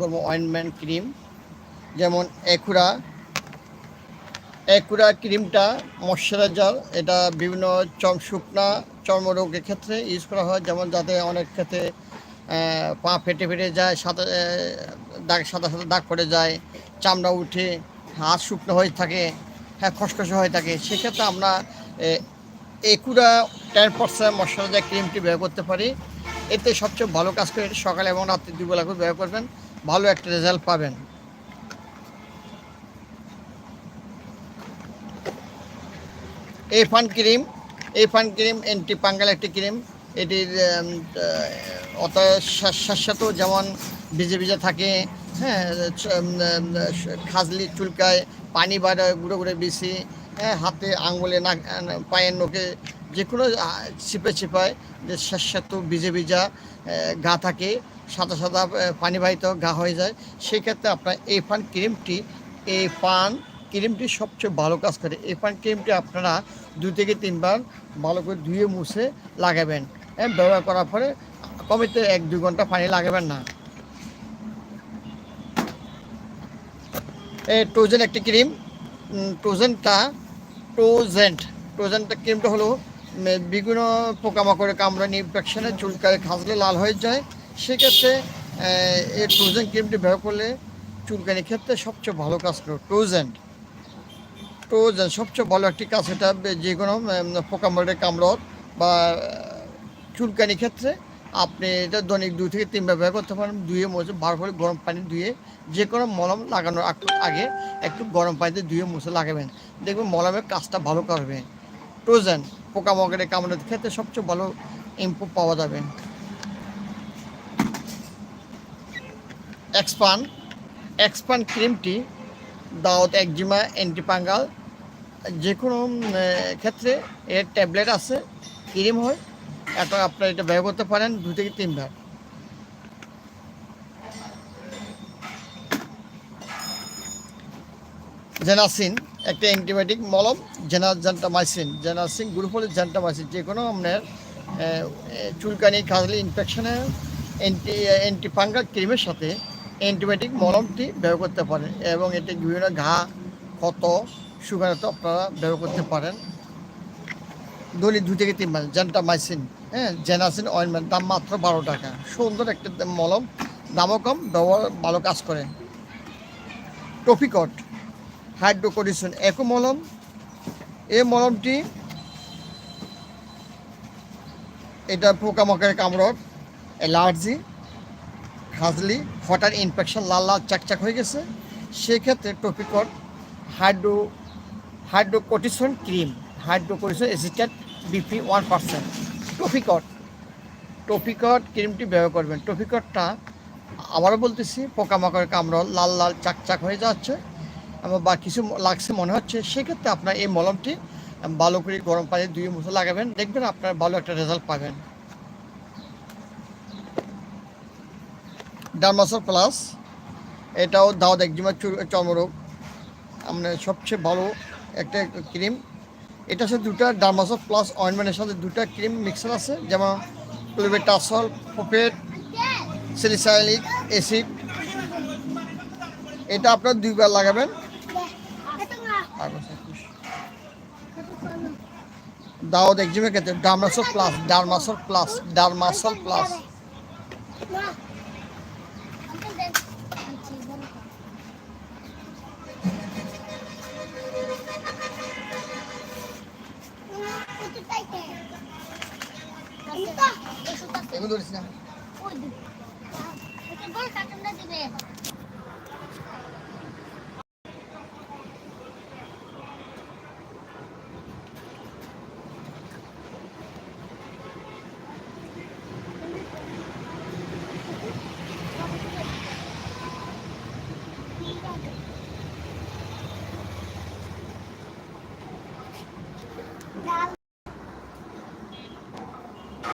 করব ointment cream যেমন একুরা। একুরা ক্রিমটা ময়শ্চারাইজার এটা বিভিন্ন চম শুকনা চর্মরোগের ক্ষেত্রে ইউজ করা হয়, যেমন যাতে অনেক ক্ষেত্রে পা ফেটে ফেটে যায় সাদা দাগ সাদা সাদা দাগ পড়ে যায়, চামড়া উঠে, হাত শুকনো হয়ে থাকে হ্যাঁ খসখসে হয়ে থাকে। সেক্ষেত্রে আমরা একুরা টেন পার্সেন্ট ময়শ্চারাইজার ক্রিমটি ব্যবহার করতে পারি। এতে সবচেয়ে ভালো কাজ করে সকালে এবং রাত্রি দুবেলা করে ব্যবহার করবেন। ভালো একটা রেজাল্ট পাবেন। এই ফান ক্রিম এই ফান ক্রিম অ্যান্টি পাঙ্গাল একটি ক্রিম এটির অত শাসাতো যেমন ভিজে ভিজে থাকে হ্যাঁ খাজলি চুলকায়, পানি বাড়ে গুঁড়ো গুঁড়ো বেশি হ্যাঁ হাতে আঙুলে না পায়ের নোকে যে কোনো ছিপে ছিপায় যে শাসাতো ভিজে ভিজা গা থাকে, সাদা সাদা পানিবাহিত গা হয়ে যায় সেক্ষেত্রে আপনার এই ফান ক্রিমটি, এই পান ক্রিমটি সবচেয়ে ভালো কাজ করে। এই পান ক্রিমটি আপনারা দুই থেকে তিনবার ভালো করে ধুয়ে, মুছে লাগাবেন। হ্যাঁ ব্যবহার করার পরে কমিতে এক, দুই ঘণ্টা পানি লাগাবেন না। এই টোজেন একটি ক্রিম। টোজেনটা টোজেন্ট টোজেন্টটা ক্রিমটা হলো বিভিন্ন পোকামাকড়ে কামড়ানি ইনফেকশনে চুলকায় খাসলে লাল হয়ে যায়। সেক্ষেত্রে এই টোজেন ক্রিমটি ব্যবহার করলে চুলকানির ক্ষেত্রে সবচেয়ে ভালো কাজ করে টোজেন্ট টোজেন সবচেয়ে ভালো একটি কাজ এটা, যে কোনো পোকামাকড়ে কামড় বা চুলকানির ক্ষেত্রে আপনি এটা দৈনিক দুই থেকে তিনবার ব্যবহার করতে পারেন। ধুয়ে মুছে বার করে গরম পানি ধুয়ে যে কোনো মলম লাগানোর আগ- একটু গরম পানিতে ধুয়ে মুছে লাগাবেন। দেখবেন মলমের কাজটা ভালো করবে। টোজেন পোকামাকড়ে কামড়ের ক্ষেত্রে সবচেয়ে ভালো ইম্প্রুভ পাওয়া যাবে। এক্সপান এক্সপান ক্রিমটি দাওয়াত একজিমা অ্যান্টিপাঙ্গাল যে কোনো ক্ষেত্রে এর ট্যাবলেট আছে ক্রিম হয়, এটা আপনারা এটা ব্যবহার করতে পারেন দু থেকে তিনবার জেনাসিন একটা অ্যান্টিবায়োটিক মলম জেনা জেন্টামাইসিন জেনাসিন গ্রুপ হলে জেন্টামাইসিন যে কোনো আপনার চুলকানি খাজলি ইনফেকশনে অ্যান্টি অ্যান্টিফাঙ্গাল ক্রিমের সাথে অ্যান্টিবায়োটিক মলমটি ব্যবহার করতে পারেন এবং এটি বিভিন্ন ঘা, ক্ষত সুগারতে আপনারা ব্যবহার করতে পারেন। দলি দু থেকে তিন মাস জেন্টামাইসিন হ্যাঁ জেনাসিন অয়েনমেন্ট দাম মাত্র বারো টাকা। সুন্দর একটা মলম, দামও কম, ব্যবহার ভালো কাজ করে। টফিকট হাইড্রোকোডিসন একো মলম। এই মলমটি এটা পোকামাকড়ের কামড় অ্যালার্জি খাজলি হঠাৎ ইনফেকশন, লাল লাল চাকচাক হয়ে গেছে। সেক্ষেত্রে Topicort hydro, hydrocortisone cream hydrocortisone acetate BP one percent. Topicort Topicort ক্রিমটি ব্যবহার করবেন। টপিকটটা আবারও বলতেছি, পোকামাকড়ের কামড় লাল লাল চাকচাক হয়ে যাচ্ছে। বা কিছু লাগছে, মনে হচ্ছে, সেক্ষেত্রে আপনার এই মলমটি ভালো করে গরম পানি দুই মুঠো লাগাবেন। দেখবেন আপনার ভালো একটা রেজাল্ট পাবেন। ডার্মাসল প্লাস এটাও দাওয়াত একজিমা চর্মরোগ। আমরা সবচেয়ে ভালো একটা ক্রিম। এটা সাথে দুটা ডার্মাসল প্লাস অয়েনমেন্টের সাথে দুটা ক্রিম মিক্সার আছে, যেমন ক্লোবেটাসল ফোপেট সিলিসাইলিক অ্যাসিড এটা আপনার দুইবার লাগাবেন। দাওয়াত একজিমের ক্ষেত্রে Dermasol plus Dermasol plus Dermasol plus ধরিস না।